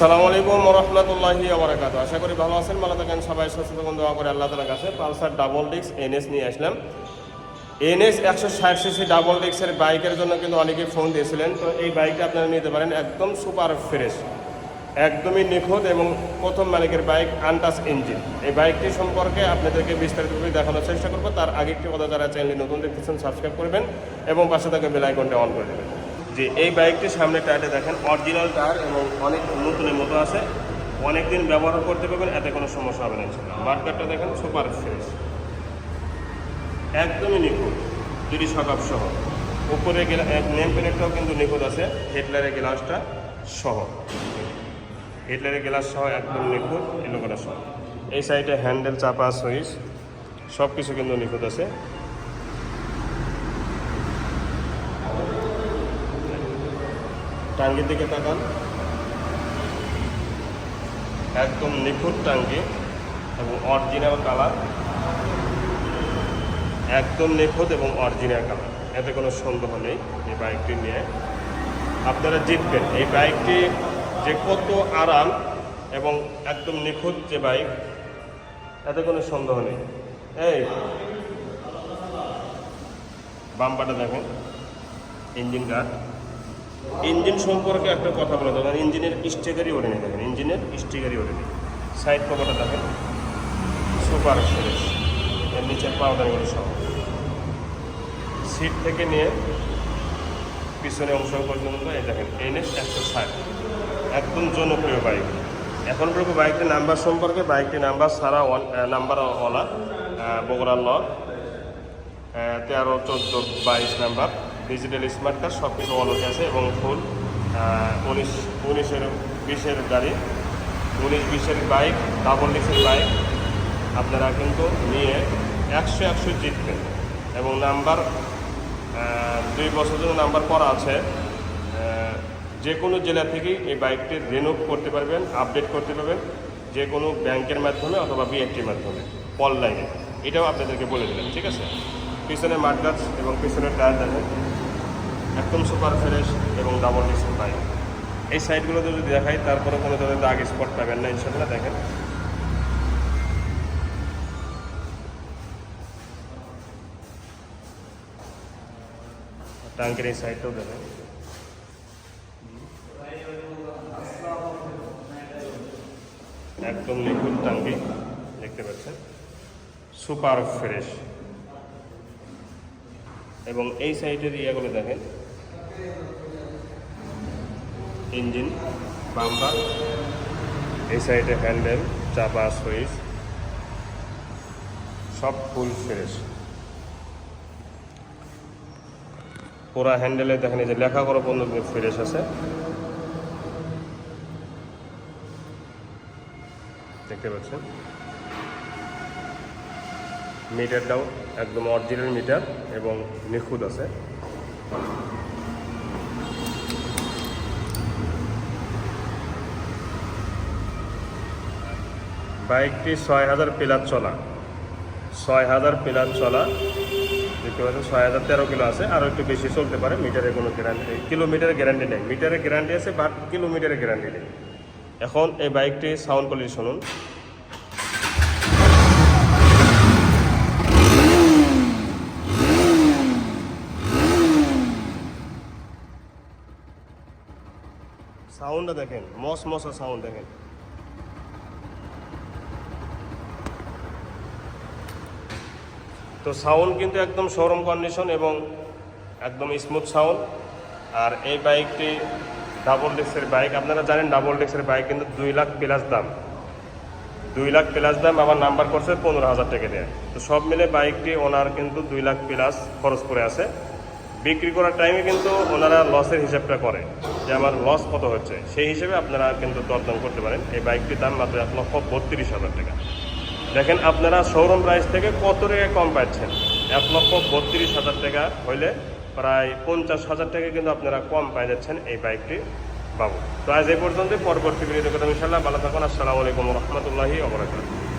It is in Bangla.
সালামু আলাইকুম রহমতুল্লাহি আবরাকাত আশা করি ভালো আছেন, ভালো থাকেন। সবাই থাকুন, দোয়া করে আল্লাহ তালার কাছে পালসার ডাবল ডিস্ক এনএস নিয়ে আসলাম। এনএস একশো ষাট সিসি ডাবল ডিস্কের বাইকের জন্য কিন্তু অনেকে ফোন দিয়েছিলেন। তো এই বাইকটা আপনারা নিতে পারেন, একদম সুপার ফ্রেশ, একদমই নিখুঁত এবং প্রথম মালিকের বাইক আনটাস ইঞ্জিন। এই বাইকটি সম্পর্কে আপনাদেরকে বিস্তারিতভাবে দেখানোর চেষ্টা করব। তার আগে একটি কথা যারা চ্যানেলটি নতুন দেখতেছেন সাবস্ক্রাইব করবেন এবং পাশে থাকা বেল আইকনটা অন করে দেবেন। যে এই বাইকটি সামনে টায়ারটা দেখেন অরিজিনাল টায়ার এবং অনেক নতুনের মতো আছে। অনেক দিন ব্যবহার করতে পারবেন, এতে কোনো সমস্যা হবে না মার্কারটা দেখেন সুপার ফ্রেশ একদমই নিখুঁত, দুটি সকাপ সহ। উপরে নেম প্লেটটাও কিন্তু নিখুঁত আছে হেডলারের গ্লাসটা সহ। হেডলারের গ্লাস সহ একদম নিখুঁত এলো করা সহ। এই সাইডে হ্যান্ডেল চাপা সুইচ সব কিছু কিন্তু নিখুঁত আছে। টাঙ্গির দিকে তাকান। একদম নিখুঁত টাঙ্গি এবং অরিজিনাল কালার একদম নিখুঁত এবং অরিজিনাল কালার এতে কোনো সন্দেহ নেই এই বাইকটি নিয়ে। আপনারা জিতবেন। এই বাইকটি যে কত আরাম এবং একদম নিখুঁত যে বাইক এতে কোনো সন্দেহ নেই। এই বাম্পাটা দেখেন। ইঞ্জিন গার্ড ইঞ্জিন সম্পর্কে একটা কথা বলে দেবেন ইঞ্জিনের স্টিকারই ওড়ে নেই দেখেন, ইঞ্জিনের স্টিকারই ওড়ে নেই সাইড কভারটা দেখেন, সুপার ফ্রেশ, এর নিচের পাউডারগুলো সহ সিট থেকে নিয়ে পিছনে অংশ পর্যন্ত, এই দেখেন, এনএস একশো ষাট। একদম জনপ্রিয় বাইক। এখন পর্যন্ত বাইকটির নাম্বার সম্পর্কে বাইকটির নাম্বার সারা নাম্বার ওলা বগুড়ার ল তেরো, চোদ্দ, বাইশ নাম্বার। ডিজিটাল স্মার্ট কার্ড সব কিছু অলকে আছে এবং ফুল উনিশ, উনিশের, বিশের গাড়ি, উনিশ, বিশের বাইক ডাবল ডিসের বাইক আপনারা কিন্তু নিয়ে একশো একশো জিতবেন এবং নাম্বার দুই বছর জন্য নাম্বার করা আছে। যে কোনো জেলা থেকেই এই বাইকটি রেনুভ করতে পারবেন আপডেট করতে পারবেন, যে কোনো ব্যাংকের মাধ্যমে অথবা বিএফটির মাধ্যমে অনলাইনে এটাও আপনাদেরকে বলে দিলাম, ঠিক আছে? পিছনে মাঠগাছ এবং পিছনের টায়ার দেখেন। একদম সুপার ফ্রেশ এবং ডাবল ডিসেল বাইক এই সাইডগুলোতে যদি দেখাই তারপরে কোনো ধরনের দাগ স্পট পাবেন না ইনশাল্লাহ দেখেন। ট্যাঙ্কের এই সাইডটাও দেখেন। একদম লিকুইড ট্যাঙ্কি, দেখতে পাচ্ছেন। Super fresh. এবং এই সাইডের ইয়েগুলো দেখেন। ইঞ্জিন, বাম্পার, এই সাইডে হ্যান্ডেল চাপা সুইচ, সব ফুল ফ্রেশ। পুরা হ্যান্ডেলে দেখেন যে লেখা করা পর্যন্ত ফ্রেশ আছে। দেখতে পাচ্ছেন? মিটারটাও একদম অরিজিনাল মিটার এবং নিখুঁত আছে। বাইকটি ছয় হাজার পিলার চলা। ছয় হাজার পিলার চলা, দেখতে পাচ্ছেন ছয় হাজার তেরো কিলো আছে আরও একটু বেশি চলতে পারে মিটারে কোনো গ্যারান্টি নেই, কিলোমিটারের গ্যারান্টি নেই, মিটারের গ্যারান্টি আছে বাট কিলোমিটারের গ্যারান্টি নেই। এখন এই বাইকটি সাউন্ড কোয়ালিটি শুনুন। সাউন্ডটা দেখেন, মস মশা সাউন্ড দেখেন। তো সাউন্ড কিন্তু একদম শোরুম কন্ডিশন এবং একদম স্মুথ সাউন্ড। আর এই বাইকটি ডাবল ডিস্কের বাইক আপনারা জানেন ডাবল ডিস্কের বাইক কিন্তু দুই লাখ প্লাস দাম। দুই লাখ প্লাস দাম আমার নাম্বার করছে পনেরো হাজার টাকা দেয়। তো সব মিলে বাইকটি ওনার কিন্তু দুই লাখ প্লাস খরচ করে আছে। বিক্রি করার টাইমে কিন্তু ওনারা লসের হিসাবটা করে যে আমার লস কত হচ্ছে। সেই হিসেবে আপনারা কিন্তু দরদাম করতে পারেন। এই বাইকটির দাম মাত্র এক লক্ষ বত্রিশ হাজার টাকা। দেখেন আপনারা শোরুম প্রাইস থেকে কত টাকা কম পাচ্ছেন? এক লক্ষ বত্রিশ হাজার টাকা হইলে প্রায় পঞ্চাশ হাজার টাকা কিন্তু আপনারা কম পাই যাচ্ছেন এই বাইকটি বাবু তো আজ এই পর্যন্ত পরবর্তী ভিডিওতে ইনশাল্লাহ ভালো থাকুন, আসসালামু আলাইকুম রহমতুল্লাহি অবরাকাত